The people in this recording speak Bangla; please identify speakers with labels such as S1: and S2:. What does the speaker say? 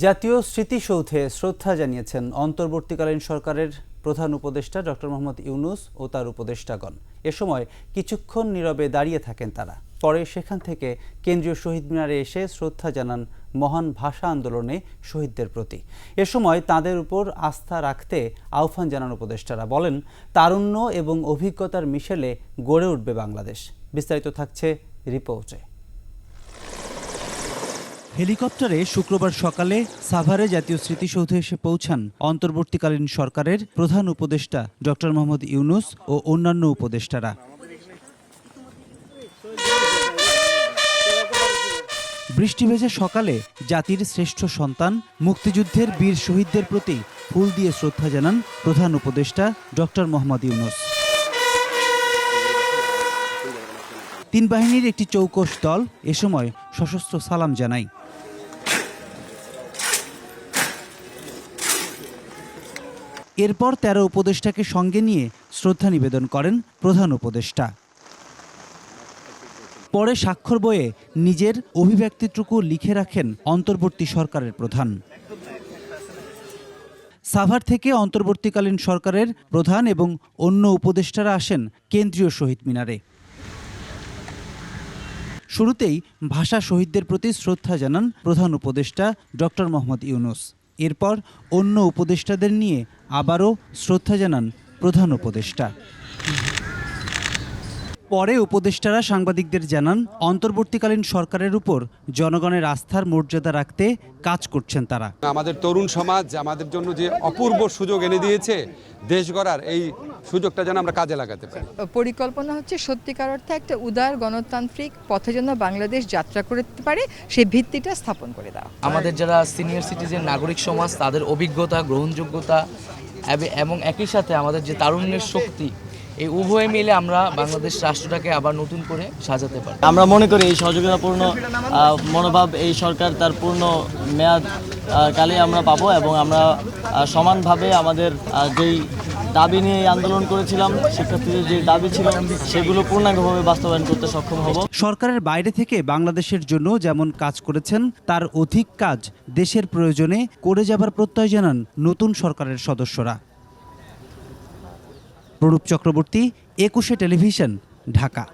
S1: জাতীয় স্মৃতিসৌধে শ্রদ্ধা জানিয়েছেন অন্তর্বর্তীকালীন সরকারের প্রধান উপদেষ্টা ডক্টর মোহাম্মদ ইউনুস ও তার উপদেষ্টাগণ। এ সময় কিছুক্ষণ নীরবে দাঁড়িয়ে থাকেন তারা। পরে সেখান থেকে কেন্দ্রীয় শহীদ মিনারে এসে শ্রদ্ধা জানান মহান ভাষা আন্দোলনে শহীদদের প্রতি। এ সময় তাদের উপর আস্থা রাখতে আহ্বান জানান উপদেষ্টারা। বলেন, তারুণ্য এবং অভিজ্ঞতার মিশেলে গড়ে উঠবে বাংলাদেশ। বিস্তারিত থাকছে রিপোর্টে। হেলিকপ্টারে শুক্রবার সকালে সাভারে জাতীয় স্মৃতিসৌধে এসে পৌঁছান অন্তর্বর্তীকালীন সরকারের প্রধান উপদেষ্টা ডক্টর মোহাম্মদ ইউনুস ও অন্যান্য উপদেষ্টারা। বৃষ্টি ভেজা সকালে জাতির শ্রেষ্ঠ সন্তান মুক্তিযুদ্ধের বীর শহীদদের প্রতি ফুল দিয়ে শ্রদ্ধা জানান প্রধান উপদেষ্টা ডক্টর মোহাম্মদ ইউনুস। তিন বাহিনীর একটি চৌকস দল এ সময় সশস্ত্র সালাম জানায়। এরপর তেরো উপদেষ্টাকে সঙ্গে নিয়ে শ্রদ্ধা নিবেদন করেন প্রধান উপদেষ্টা। পরে স্বাক্ষর বয়ে নিজের অভিব্যক্তিটুকু লিখে রাখেন অন্তর্বর্তী সরকারের প্রধান। সাভার থেকে অন্তর্বর্তীকালীন সরকারের প্রধান এবং অন্য উপদেষ্টারা আসেন কেন্দ্রীয় শহীদ মিনারে। শুরুতেই ভাষা শহীদদের প্রতি শ্রদ্ধা জানান প্রধান উপদেষ্টা ডক্টর মোহাম্মদ ইউনুস। এরপর অন্য উপদেষ্টাদের নিয়ে আবারও শ্রদ্ধা জানান প্রধান উপদেষ্টা। পরে উপদেষ্টারা সাংবাদিকদের জানান, অন্তর্বর্তীকালীন সরকারের উপর জনগণের আস্থার মর্যাদা রাখতে কাজ করছেন তারা।
S2: আমাদের তরুণ সমাজ, আমাদের জন্য যে অপূর্ব সুযোগ এনে দিয়েছে, দেশ গড়ার এই সুযোগটা যেন আমরা কাজে লাগাতে পারি।
S3: পরিকল্পনা হচ্ছে সত্যিকার অর্থে একটা উদার গণতান্ত্রিক পথে যেন বাংলাদেশ যাত্রা করতে পারে সেই ভিত্তিটা স্থাপন করে দেওয়া।
S4: আমাদের যারা সিনিয়র সিটিজেন নাগরিক সমাজ তাদের অভিজ্ঞতা গ্রহণযোগ্যতা এবং একই সাথে আমাদের যে তারুণ্যের শক্তি এই উভয় মিলে আমরা বাংলাদেশ রাষ্ট্রটাকে আবার নতুন করে সাজাতে পারি।
S5: আমরা মনে করি এই সহযোগিতাপূর্ণ মনোভাব এই সরকার তার পূর্ণ মেয়াদ কালে আমরা পাবো এবং আমরা সমানভাবে আমাদের যেই দাবি নিয়ে আন্দোলন করেছিলাম, শিক্ষার্থীদের যে দাবি ছিল, সেগুলো পূর্ণাঙ্গভাবে বাস্তবায়ন করতে সক্ষম হব।
S1: সরকারের বাইরে থেকে বাংলাদেশের জন্য যেমন কাজ করেছেন, তার অধিক কাজ দেশের প্রয়োজনে করে যাবার প্রত্যয় জানান নতুন সরকারের সদস্যরা। প্রণব চক্রবর্তী, একুশে টেলিভিশন, ঢাকা।